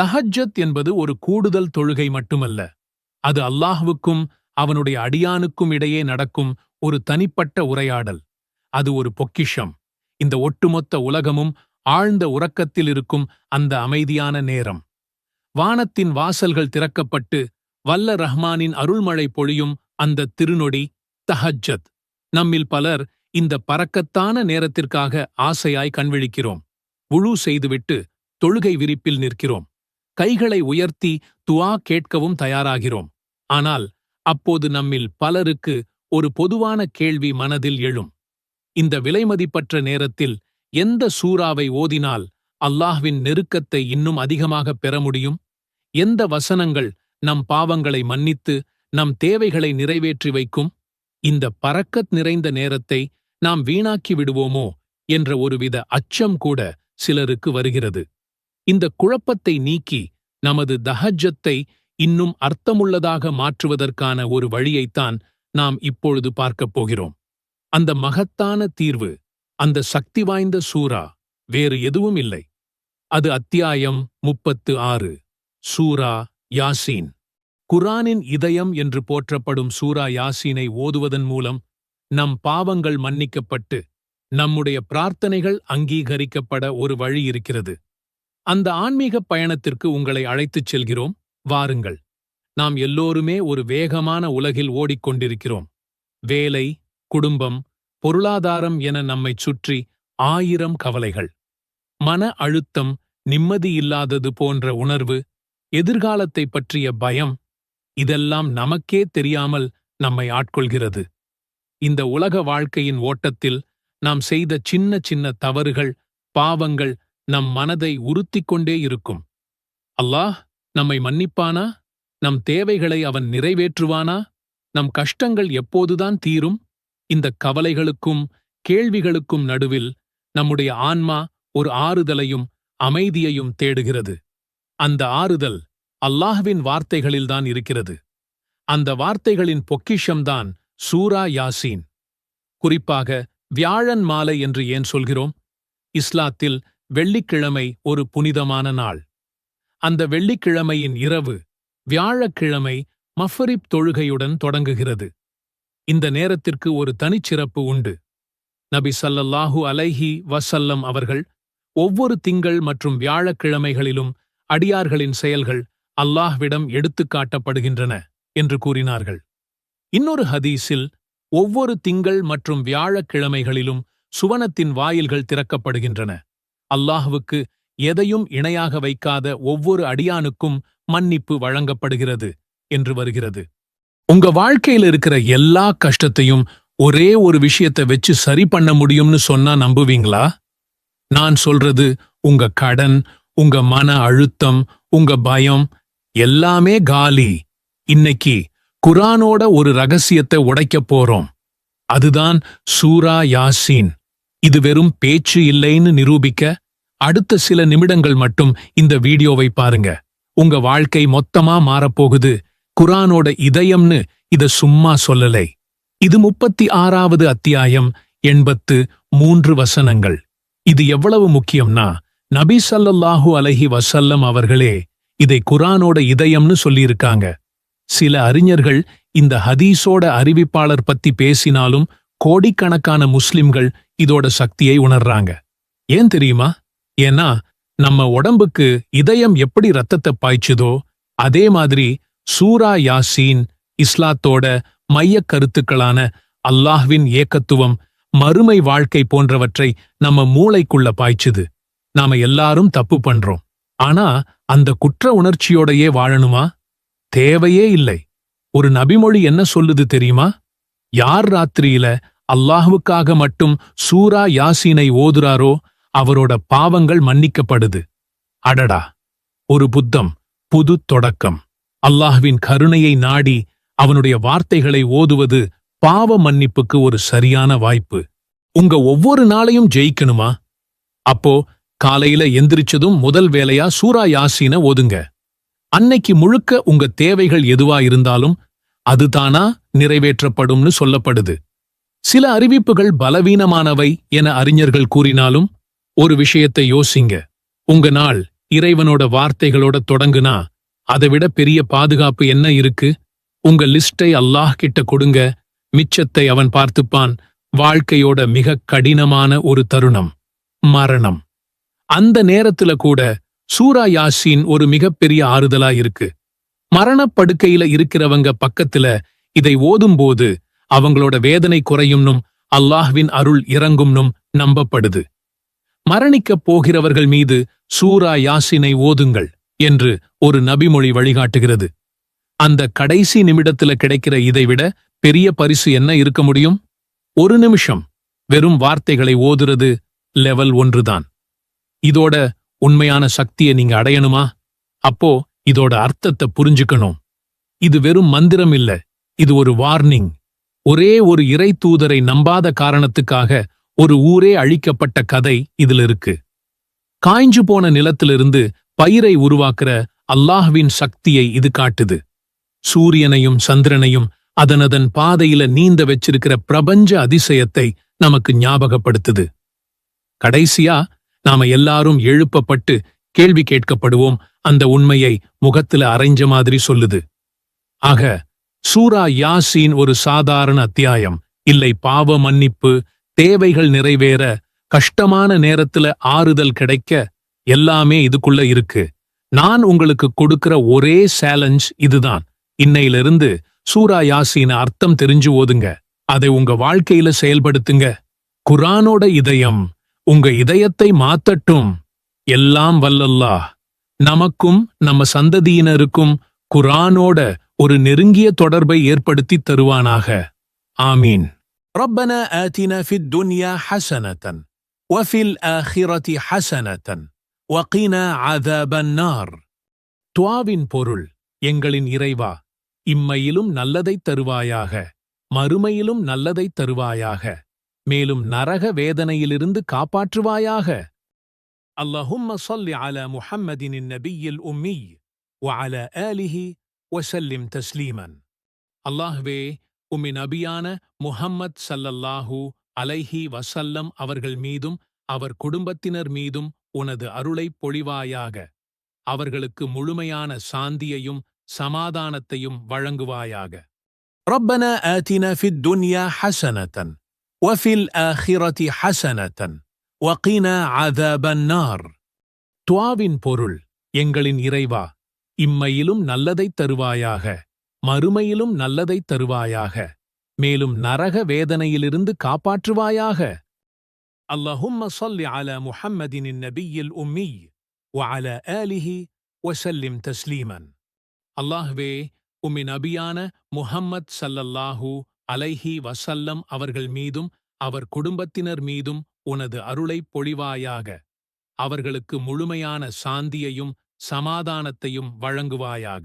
தஹஜ்ஜத் என்பது ஒரு கூடுதல் தொழுகை மட்டுமல்ல. அது அல்லாஹ்வுக்கும் அவனுடைய அடியானுக்கும் இடையே நடக்கும் ஒரு தனிப்பட்ட உரையாடல். அது ஒரு பொக்கிஷம். இந்த ஒட்டுமொத்த உலகமும் ஆழ்ந்த உறக்கத்தில் இருக்கும் அந்த அமைதியான நேரம். வானத்தின் வாசல்கள் திறக்கப்பட்டு வல்ல ரஹ்மானின் அருள்மழை பொழியும் அந்த திருநொடி தஹஜ்ஜத். நம்மில் பலர் இந்த பறக்கத்தான நேரத்திற்காக ஆசையாய் கண்விழிக்கிறோம். உழு செய்துவிட்டு தொழுகை விரிப்பில் நிற்கிறோம். கைகளை உயர்த்தி துவா கேட்கவும் தயாராகிறோம். ஆனால் அப்போது நம்மில் பலருக்கு ஒரு பொதுவான கேள்வி மனதில் எழும். இந்த விலைமதிப்பற்ற நேரத்தில் எந்த சூறாவை ஓதினால் அல்லாஹ்வின் நெருக்கத்தை இன்னும் அதிகமாக பெற முடியும்? எந்த வசனங்கள் நம் பாவங்களை மன்னித்து நம் தேவைகளை நிறைவேற்றி வைக்கும்? இந்த பறக்கத் நிறைந்த நேரத்தை நாம் வீணாக்கி விடுவோமோ? என்ற ஒருவித அச்சம் கூட சிலருக்கு வருகிறது. இந்த குழப்பத்தை நீக்கி நமது தஹஜத்தை இன்னும் அர்த்தமுள்ளதாக மாற்றுவதற்கான ஒரு வழியைத்தான் நாம் இப்பொழுது பார்க்கப் போகிறோம். அந்த மகத்தான தீர்வு அந்த சக்தி வாய்ந்த சூரா வேறு எதுவும் இல்லை. அது அத்தியாயம் முப்பத்து ஆறு சூரா யாசீன். குரானின் இதயம் என்று போற்றப்படும் சூரா யாசீனை ஓதுவதன் மூலம் நம் பாவங்கள் மன்னிக்கப்பட்டு நம்முடைய பிரார்த்தனைகள் அங்கீகரிக்கப்பட ஒரு வழி இருக்கிறது. அந்த ஆன்மீகப் பயணத்திற்கு உங்களை அழைத்துச் செல்கிறோம். வாருங்கள். நாம் எல்லோருமே ஒரு வேகமான உலகில் ஓடிக்கொண்டிருக்கிறோம். வேலை குடும்பம் பொருளாதாரம் என நம்மைச் சுற்றி ஆயிரம் கவலைகள். மன அழுத்தம் நிம்மதியில்லாதது போன்ற உணர்வு எதிர்காலத்தை பற்றிய பயம் இதெல்லாம் நமக்கே தெரியாமல் நம்மை ஆட்கொள்கிறது. இந்த உலக வாழ்க்கையின் ஓட்டத்தில் நாம் செய்த சின்ன சின்ன தவறுகள் பாவங்கள் நம் மனதை உறுத்திக் கொண்டே இருக்கும். அல்லாஹ் நம்மை மன்னிப்பானா? நம் தேவைகளை அவன் நிறைவேற்றுவானா? நம் கஷ்டங்கள் எப்போதுதான் தீரும்? இந்த கவலைகளுக்கும் கேள்விகளுக்கும் நடுவில் நம்முடைய ஆன்மா ஒரு ஆறுதலையும் அமைதியையும் தேடுகிறது. அந்த ஆறுதல் அல்லாஹ்வின் வார்த்தைகளில்தான் இருக்கிறது. அந்த வார்த்தைகளின் பொக்கிஷம்தான் சூரா யாசீன். குறிப்பாக வியாழன் மாலை என்று ஏன் சொல்கிறோம்? இஸ்லாத்தில் வெள்ளிக்கிழமை ஒரு புனிதமான நாள். அந்த வெள்ளிக்கிழமையின் இரவு வியாழக்கிழமை மஃபரிப் தொழுகையுடன் தொடங்குகிறது. இந்த நேரத்திற்கு ஒரு தனிச்சிறப்பு உண்டு. நபி சல்லல்லாஹு அலைஹி வசல்லம் அவர்கள் ஒவ்வொரு திங்கள் மற்றும் வியாழக்கிழமைகளிலும் அடியார்களின் செயல்கள் அல்லாஹ்விடம் எடுத்துக் காட்டப்படுகின்றன என்று கூறினார்கள். இன்னொரு ஹதீஸில் ஒவ்வொரு திங்கள் மற்றும் வியாழக்கிழமைகளிலும் சுவனத்தின் வாயில்கள் திறக்கப்படுகின்றன. அல்லாஹுவுக்கு எதையும் இணையாக வைக்காத ஒவ்வொரு அடியானுக்கும் மன்னிப்பு வழங்கப்படுகிறது என்று வருகிறது. உங்க வாழ்க்கையில இருக்கிற எல்லா கஷ்டத்தையும் ஒரே ஒரு விஷயத்தை வச்சு சரி பண்ண முடியும்னு சொன்னா நம்புவீங்களா? நான் சொல்றது உங்க கடன் உங்க மன அழுத்தம் உங்க பயம் எல்லாமே காலி. இன்னைக்கு குரானோட ஒரு ரகசியத்தை உடைக்கப் போறோம். அதுதான் சூரா யாசீன். இது வெறும் பேச்சு இல்லைன்னு நிரூபிக்க அடுத்த சில நிமிடங்கள் மட்டும் இந்த வீடியோவை பாருங்க. உங்க வாழ்க்கை மொத்தமா மாறப்போகுது. குரானோட இதயம்னு இத சும்மா சொல்லலை. இது முப்பத்தி ஆறாவது அத்தியாயம் எண்பத்து மூன்று வசனங்கள். இது எவ்வளவு முக்கியம்னா நபி ஸல்லல்லாஹு அலஹி வசல்லம் அவர்களே இதை குரானோட இதயம்னு சொல்லியிருக்காங்க. சில அறிஞர்கள் இந்த ஹதீஸோட அறிவிப்பாளர் பத்தி பேசினாலும் கோடிக்கணக்கான முஸ்லிம்கள் இதோட சக்தியை உணர்றாங்க. ஏன் தெரியுமா? ஏன்னா நம்ம உடம்புக்கு இதயம் எப்படி ரத்தத்தை பாய்ச்சுதோ அதே மாதிரி சூரா யாசீன் இஸ்லாத்தோட மையக் கருத்துக்களான அல்லாஹ்வின் ஏக்கத்துவம் மறுமை வாழ்க்கை போன்றவற்றை நம்ம மூளைக்குள்ள பாய்ச்சுது. நாம எல்லாரும் தப்பு பண்றோம். ஆனா அந்த குற்ற உணர்ச்சியோடையே வாழணுமா? தேவையே இல்லை. ஒரு நபிமொழி என்ன சொல்லுது தெரியுமா? யார் ராத்திரியில அல்லாஹுவுக்காக மட்டும் சூரா யாசீனை ஓதுறாரோ அவரோட பாவங்கள் மன்னிக்கப்படுது. அடடா! ஒரு புத்தம் புது தொடக்கம். அல்லாஹ்வின் கருணையை நாடி அவனுடைய வார்த்தைகளை ஓதுவது பாவ மன்னிப்புக்கு ஒரு சரியான வாய்ப்பு. உங்க ஒவ்வொரு நாளையும் ஜெயிக்கணுமா? அப்போ காலையில எந்திரிச்சதும் முதல் வேலையா சூரா யாசீன ஓதுங்க. அன்னைக்கு முழுக்க உங்க தேவைகள் எதுவா இருந்தாலும் அதுதானா நிறைவேற்றப்படும்னு சொல்லப்படுது. சில அறிவிப்புகள் பலவீனமானவை என அறிஞர்கள் கூறினாலும் ஒரு விஷயத்தை யோசிங்க. உங்க நாள் இறைவனோட வார்த்தைகளோட தொடங்குனா அதை விட பெரிய பாதுகாப்பு என்ன இருக்கு? உங்க லிஸ்டை அல்லாஹ் கிட்ட கொடுங்க. மிச்சத்தை அவன் பார்த்துப்பான். வாழ்க்கையோட மிக கடினமான ஒரு தருணம். மரணம். அந்த நேரத்துல கூட சூரா யாசின் ஒரு மிகப்பெரிய ஆறுதலா இருக்கு. மரணப்படுக்கையில இருக்கிறவங்க பக்கத்துல இதை ஓதும்போது அவங்களோட வேதனை குறையும்னும் அல்லாஹ்வின் அருள் இறங்கும்னும் நம்பப்படுது. மரணிக்கப் போகிறவர்கள் மீது சூரா யாசினை ஓதுங்கள் என்று ஒரு நபிமொழி வழிகாட்டுகிறது. அந்த கடைசி நிமிடத்துல கிடைக்கிற இதைவிட பெரிய பரிசு என்ன இருக்க முடியும்? ஒரு நிமிஷம். வெறும் வார்த்தைகளை ஓதுறது லெவல் ஒன்றுதான். இதோட உண்மையான சக்தியை நீங்க அடையணுமா? அப்போ இதோட அர்த்தத்தை புரிஞ்சுக்கணும். இது வெறும் மந்திரம் இல்ல. இது ஒரு வார்னிங் ஒரே ஒரு இறை தூதரை நம்பாத காரணத்துக்காக ஒரு ஊரே அழிக்கப்பட்ட கதை இதுல இருக்கு. காய்ஞ்சு போன நிலத்திலிருந்து பயிரை உருவாக்குற அல்லாஹ்வின் சக்தியை இது காட்டுது. சூரியனையும் சந்திரனையும் அதனதன் பாதையில நீந்த வச்சிருக்கிற பிரபஞ்ச அதிசயத்தை நமக்கு ஞாபகப்படுத்துது. கடைசியா நாம எல்லாரும் எழுப்பப்பட்டு கேள்வி கேட்கப்படுவோம் அந்த உண்மையை முகத்துல அரைஞ்ச மாதிரி சொல்லுது. ஆக சூரா யாசீன் ஒரு சாதாரண அத்தியாயம். இல்லை பாவ மன்னிப்பு தேவைகள் நிறைவேற கஷ்டமான நேரத்துல ஆறுதல் கிடைக்க எல்லாமே இதுக்குள்ள இருக்கு. நான் உங்களுக்கு கொடுக்கிற ஒரே சேலஞ்ச் இதுதான். இன்னையிலிருந்து சூரா யாசீன அர்த்தம் தெரிஞ்சு ஓதுங்க. அதை உங்க வாழ்க்கையில செயல்படுத்துங்க. குரானோட இதயம் உங்க இதயத்தை மாத்தட்டும். எல்லாம் வல்லல்லாஹ். நமக்கும் நம்ம சந்ததியினருக்கும் குரானோட ஒரு நெருங்கிய தொடர்பை ஏற்படுத்தித் தருவானாக ஆமீன் ربنا آتنا في الدنيا حسنة وفي الآخرة حسنة وقنا عذاب النار துவாவின் பொருள் எங்களின் இறைவா இம்மையிலும் நல்லதைத் தருவாயாக மறுமையிலும் நல்லதைத் தருவாயாக மேலும் நரக வேதனையிலிருந்து காப்பாற்றுவாயாக اللهم صل على محمد النبي الأمي وعلى آله وسلم تسليما அல்லாஹ்வே உம்மின் நபியான முஹம்மத் சல்லல்லாஹூ அலைஹி வசல்லம் அவர்கள் மீதும் அவர் குடும்பத்தினர் மீதும் உனது அருளைப் பொழிவாயாக அவர்களுக்கு முழுமையான சாந்தியையும் சமாதானத்தையும் வழங்குவாயாக ربنا آتنا في الدنيا حسنة وفي الآخرة حسنة وقنا عذاب النار துவாவின் பொருள் எங்களின் இறைவா இம்மையிலும் நல்லதைத் தருவாயாக மறுமையிலும் நல்லதைத் தருவாயாக மேலும் நரக வேதனையிலிருந்து காப்பாற்றுவாயாக اللهم صل على محمد النبي الأمي وعلى آله وسلم تسليما அல்லாஹ்வே உம்மி நபியான முஹம்மத் சல்லல்லாஹூ அலைஹி வசல்லம் அவர்கள் மீதும் அவர் குடும்பத்தினர் மீதும் உனது அருளைப் பொழிவாயாக அவர்களுக்கு முழுமையான சாந்தியையும் சமாதானத்தையும் வழங்குவாயாக.